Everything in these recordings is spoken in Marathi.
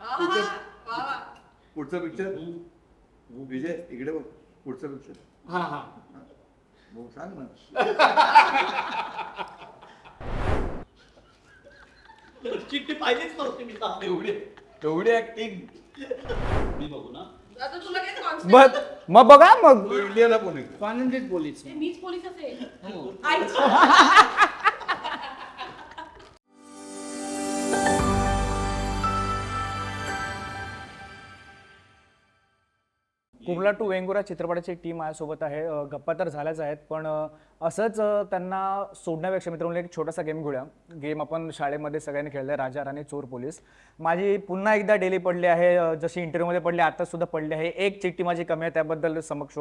पुढचं पुढचं पिक्चर विजय इकडे बघ. पुढचं पिक्चर हा हा. मग सांग ना. चिठ्ठी पाहिलीच नव्हती मी तर. एवढी एवढी ऍक्टिंग मी बघू ना. आता तुला काय कॉन्स्टेबल मग मग बघा मग. तो इंडियाला स्वानंदित पोलीस मीच पोलीस असेल. हो. कुर्ला टू वेंगुरा चित्रपटाची टीम माझ्यासोबत आहे. अ, गप्पा तर झाल्याच आहेत पण अ, असंच अ, त्यांना सोडण्यापेक्षा मित्रांनो एक छोटासा गेम घेऊया. गेम आपण शाळेमध्ये सगळ्यांनी खेळलाय राजा राणी चोर पोलीस. माझी पुन्हा एकदा डेली पडली आहे अ, जशी इंटरव्ह्यूमध्ये पडली आता सुद्धा पडली आहे. एक चिठ्ठी माझी कमी आहे त्याबद्दल समक्ष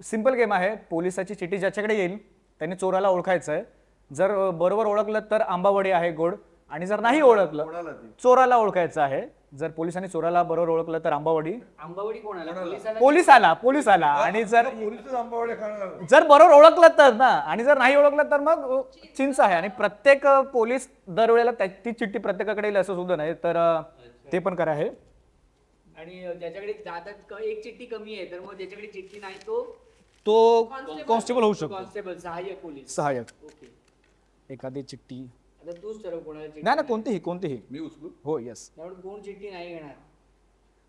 सिंपल गेम आहे पोलिसाची चिठ्ठी ज्याच्याकडे येईल त्यांनी चोराला ओळखायचं आहे जर अ, बरोबर ओळखलं तर आंबावडी आहे गोड. आणि जर नाही ओळखलं चोराला ओळखायचं आहे. जर पोलिसांनी चोराला बरोबर ओळखलं तर आंबावडी. आंबावडी कोणाला? पोलीस आला पोलीस आला आणि जर पोलीसच आंबावडे खाणार. जर बरोबर ओळखलं तर ना आणि जर नाही ओळखलं तर मग चिंच आहे. आणि प्रत्येक पोलीस दरवेळेला ती चिठ्ठी प्रत्येकाकडे येईल असं सुद्धा नाही. तर ते पण करा आहे. आणि ज्याच्याकडे जातात क- एक चिठ्ठी कमी आहे तर मग ज्याच्याकडे चिठ्ठी नाही तो तो. कॉन्स्टेबल होऊ शकतो. कॉन्स्टेबल सहाय्यक पोलीस. सहाय्यक. ओके. एखादी चिठ्ठी आता तूच ठरव कोणाला चिठ्ठी नाही ना कोणतीही कोणतीही. मी उचलू? हो येस त्यामुळे कोण चिठ्ठी नाही घेणार.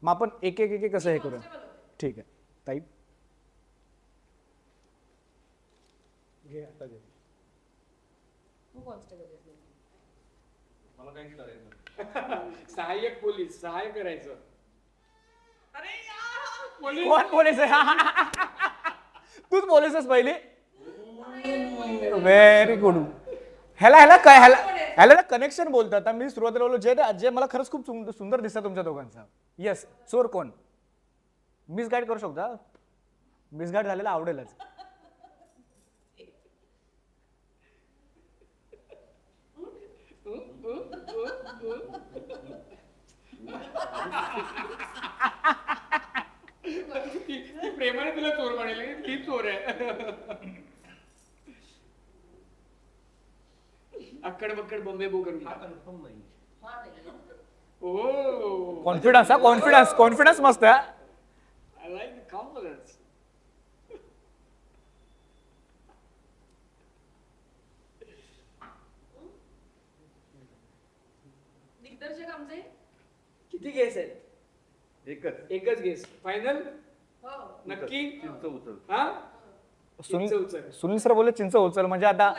मग आपण एक एक एक एक कसं हे करूया. ठीक आहे. ताई. तू कॉन्स्टेबल सहाय्यक पोलीस सहाय्य करायचं. अरे यार कोण पोलीस आहे? तूच पोलीसच पहिली. व्हेरी गुड ह्याला ह्याला काय ह्याला ह्याला ना कनेक्शन बोलतात. आता मी सुरुवातीला बोललो जे जे मला खरंच खूप सुंद- सुंदर दिसतं तुमच्या दोघांचा. येस चोर कोण? मिसगाईड करू शकता. मिसगाईड झालेला आवडेलच. ती ती प्रेमाने तुला चोर म्हणेल ती चोर आहे. अक्कड बक्कड बॉम्बे बो करून हा नाही. ओ। कॉन्फिडन्स हा कॉन्फिडन्स कॉन्फिडन्स मस्त आहे हा. आय लाईक कॉन्फिडन्स दिग्दर्शक आमचे? किती गेस आहेत? एकच. एकच गेस फायनल हो. नक्की? चिंच उचल हा? सुनील. सुनील सर बोलले चिंच उचल म्हणजे आता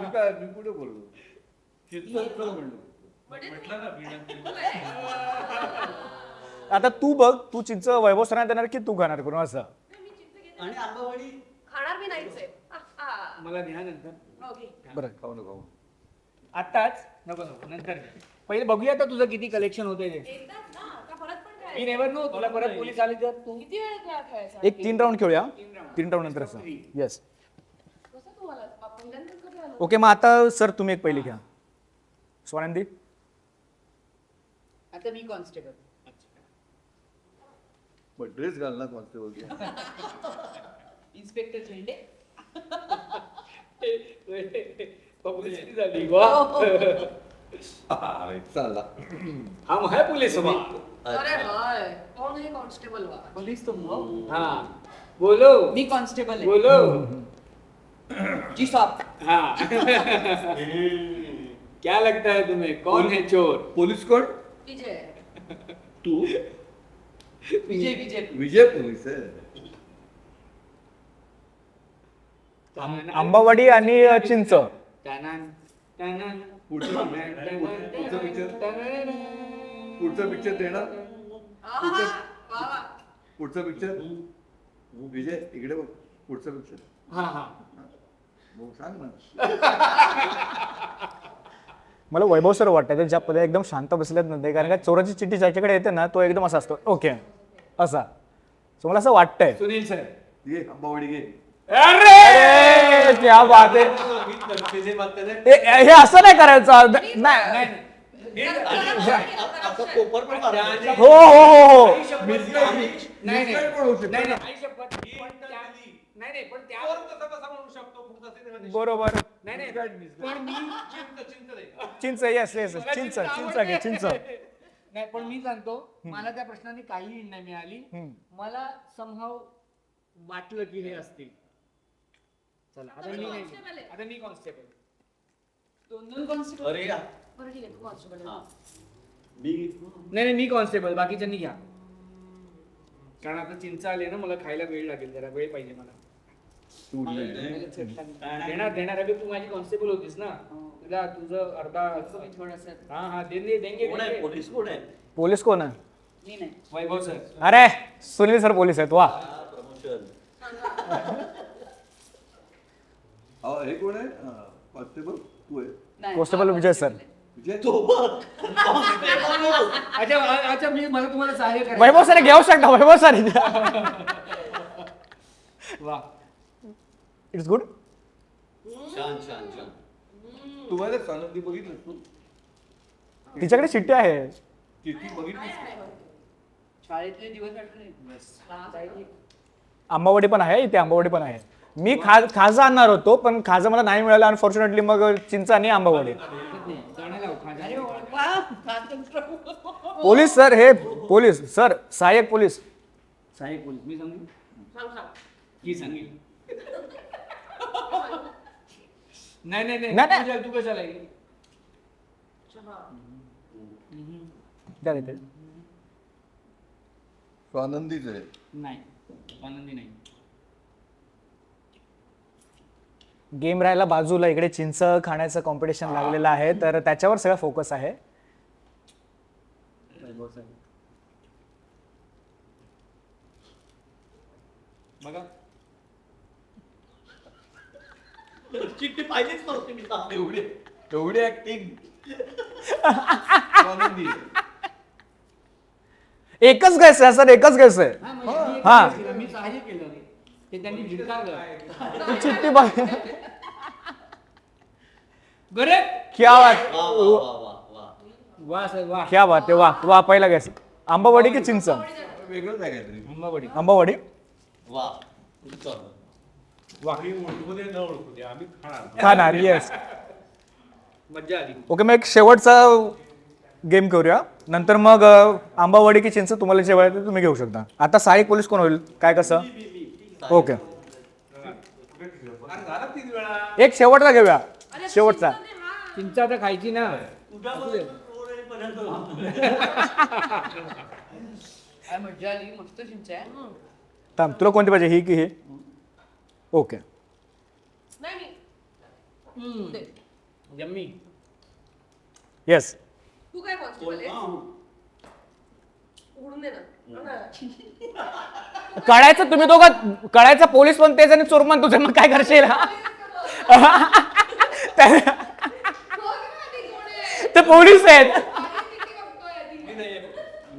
मी काय मी कुठे बोललो? चिंच उचल म्हणलो. आता तू बघ तू चिंच वैभव सरांना देणार की तू खाणार करून असं? आणि आंबावडी? खाणार मी नाहीच आहे. मला नंतर. ओके बरं. खाऊ नको आताच नको. नको नंतर पहिले बघूया आता तुझं किती कलेक्शन होतंय ते एकदाच ना का परत पण मी नेवर नो तुला परत पोलीस आले तर तू? किती वेळ खेळ खेळायचा? एक तीन राऊंड खेळूया. तीन राऊंड नंतर असं. येस कसं तू आला पहिल्यांदाच कधी आलो? ओके मग आता सर तुम्ही एक पहिली घ्या. स्वानंदी? आता मी कॉन्स्टेबल पण ड्रेस घाल ना कॉन्स्टेबल इन्स्पेक्टर झेंडे पब्लिसिटी झाली वा चालला हम है पुलिस वा अरे हाय. कौन है कॉन्स्टेबल वा पुलिस तुम हो हाँ. बोलो. मी कांस्टेबल आहे. बोलो. जी साहब. हाँ. क्या लगता है तुम्हें? कौन है चोर? पोलीस कोण? विजय. तू? विजय विजय. विजय पोलीस आहे आंबावाडी आणि चिंच. टनान, टनान, पुढचं पुढचं पिक्चर टनान. पुढचं पिक्चर देणार? पुढचं पिक्चर विजय इकडे बघ. पुढचं पिक्चर हा हा. सांग ना. मला वैभव सर वाटतं ते ज्या पद्धतीने एकदम शांत बसलेत ना ते कारण का चोराची चिठ्ठी ज्याच्याकडे येते ना तो एकदम असा असतो. ओके. असा. सो मला असं वाटतंय? सुनील सर. घे आंबावाडी घे अरे! क्या बात आहे. हे हे असं नाही करायचं. नाही. हो हो हो हो नाही नाही मिसगाईड पण होऊ शकतं नाही ना. नाही आई शपथ, पण त्या- नाही नाही पण त्या बरोबर नाही नाही पण मी चिंच येस येस चिंच चिंच घे चिंच नाही पण मी सांगतो मला त्या प्रश्नाने काही नाही मिळाली. मला समहाव वाटलं की हे असतील चला आता मी नाही. आता मी कॉन्स्टेबल दोन दोन कॉन्स्टेबल अरे या. बरं ठीक आहे तू कॉन्स्टेबल हा. मी नाही नाही मी कॉन्स्टेबल बाकीच्यांनी घ्या. कारण आता चिंच आली ना मला खायला वेळ लागेल जरा वेळ पाहिजे मला. देणार देणार. अभि तू माझी कॉन्स्टेबल होतीस ना. तुला तुझं अर्धा थोडस हा हा देंगे देंगे कोण आहे? देंगे. पोलीस कोण आहे? पोलीस कोण आहे? मी नाही. वैभव सर. अरे सुनील सर पोलीस आहेत वा. प्रमोशन. अहो, हे कोण आहे? कॉन्स्टेबल? तू आहे नाही कॉन्स्टेबल विजय सर. विजय तो बघ. Constable. अच्छा मी मला तुम्हाला सहाय्य करायचं. वैभव सर घेऊ शकता वैभव सर. वा. इट्स गुड छान छान छान. तुम्हाला सानंदी बघितलं तू? तिच्याकडे चिठ्ठी आहे. किती शाळेतले दिवस आठवले. आंबावडी पण आहे इथे आंबावडी पण आहे. मी खा खाजा आणणार होतो पण खाजा मला नाही मिळालं. अनफॉर्च्युनेटली मग चिंच आणि आंबावडी. पोलीस सर हे पोलीस. सर सहाय्यक पोलीस. सहाय्यक पोलीस. मी सांगू सांग सांग. की सांगेल नाही नाही नाही, नाही नाही. तू कशाला-. स्वानंदीच आहे. नाही. आनंदी नाही. गेम राहायला बाजूला इकडे चिंच खाण्याचं कॉम्पिटिशन लागलेलं आहे तर त्याच्यावर सगळा फोकस आहे. बघा. चिठ्ठी पाहिजेच नव्हती मी सांगते एवढी एवढी ऍक्टिंग स्वानंदी आहे. एकच गॅस आहे सर एकच गॅस आहे. हा, म्हणजे हा. मी सहाय्य केलं. ते त्यांनी भिडकारलं ती चिठ्ठी बघ बरे क्या बात. वा सर वा क्या बात आहे वा वा पहिला गॅस आंबावडी की चिंच वेगळंच आहे काहीतरी. आंबावडी. वा. खाणार. येस मज्जा आली. ओके मग एक शेवटचा गेम करूया. नंतर मग आंबावडी की चिंच तुम्हाला जे वेळ तुम्ही घेऊ शकता. आता सहाय्यक पोलीस कोण होईल? काय कसं? ओके. एक शेवटचा घेऊया. शेवटचा. चिंच आता खायची ना. तुझ्या पर्यंत काय मजा आली? मस्त चिंच आहे थांब तुला कोणती पाहिजे? ही की ही? ओके. नाही. यम्मी. येस तू काय दे ना. कळायचं तुम्ही दोघं कळायचं पोलीस पण तेच आणि चोर पण तुझे मग काय करशील? त्या- बघ ना आधी कोण आहे. ते पोलीस आहेत. आधी किती बघतोय आधी.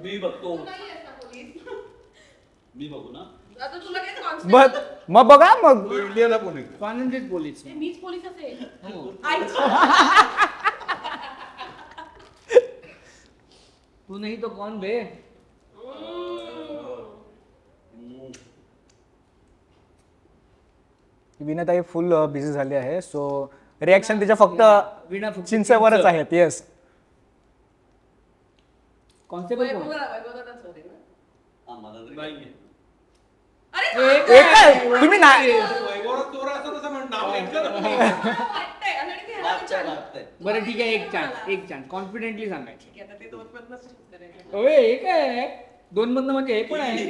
मी बघतो. तू नाही आहेस ना पोलीस. मी बघू ना. आता तुला काय मग बघा मग. इंडियाला पोलीस मीच पोलीस असेल. हो. तू नाही तो कौन बे? विनताई फुल बिझी झाली आहे सो रिॲक्शन तिच्या फक्त फक्त चिंचेवरच चिंच. आहेत येस कॉन्स्टेबल कोण. हा नाही. एक तुम्ही नाही. बरं ठीक आहे एक चान्स एक चान्स कॉन्फिडेंटली सांगायचं ठीक आहे, आता ते दोन मधनंच उत्तर आहे. ओए हे काय आहे? दोन मधनं म्हणजे हे पण आहे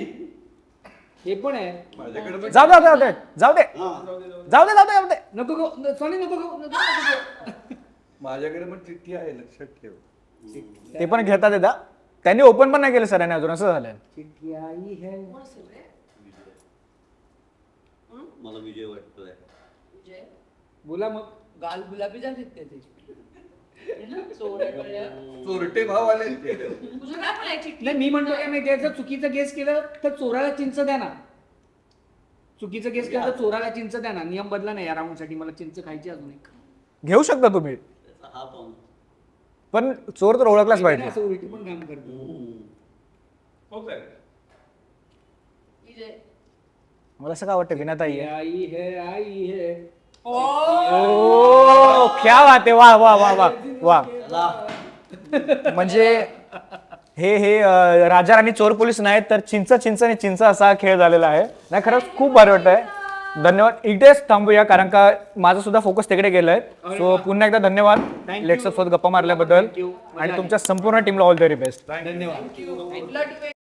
हे पण आहे माझ्याकडे पण जाऊ दे जाऊ दे जाऊ दे हा. जाऊ दे जाऊ दे जाऊ दे नको गो सॉनी नको गो नको. माझ्याकडे पण चिठ्ठी आहे लक्षात ठेव ते पण घेतात येता त्यांनी ओपन पण नाही केलं सरांनी अजून असं झालंय चिट्ठी आई है? मला विजय वाटतोय. बोला मग गाल गुलाबी त्याचे कळल्या. चोरटे. भाव आले तुझं काय? नाही मी म्हणतो काय माहितीये जर चुकीचं गेस केलं तर चोराला चिंच द्या ना. चुकीचं गेस केलं तर चोराला चिंच द्या ना. नियम बदला नाही या राऊंडसाठी मला चिंच खायची अजून एक. घेऊ शकता तुम्ही. हा पाहून पण चोर तर ओळखलाच पाहिजे. असं उलटी पण काम करतो. विजय. मला असं काय वाटतं विनाताई आहे? आई है आई है. ओ क्या बात आहे. वा वा वा वा. वा. म्हणजे हे हे अं, राजा आणि चोर पोलीस नाहीत तर चिंच चिंच आणि चिंच असा हा खेळ झालेला आहे. नाही खरंच खूप भारी वाटतंय. धन्यवाद. इथेच थांबूया कारण का माझा सुद्धा फोकस तिकडे गेलाय. सो पुन्हा एकदा धन्यवाद. लेक्सर सोबत गप्पा मारल्याबद्दल. आणि. तुमच्या संपूर्ण टीमला ऑल व्हेरी बेस्ट धन्यवाद.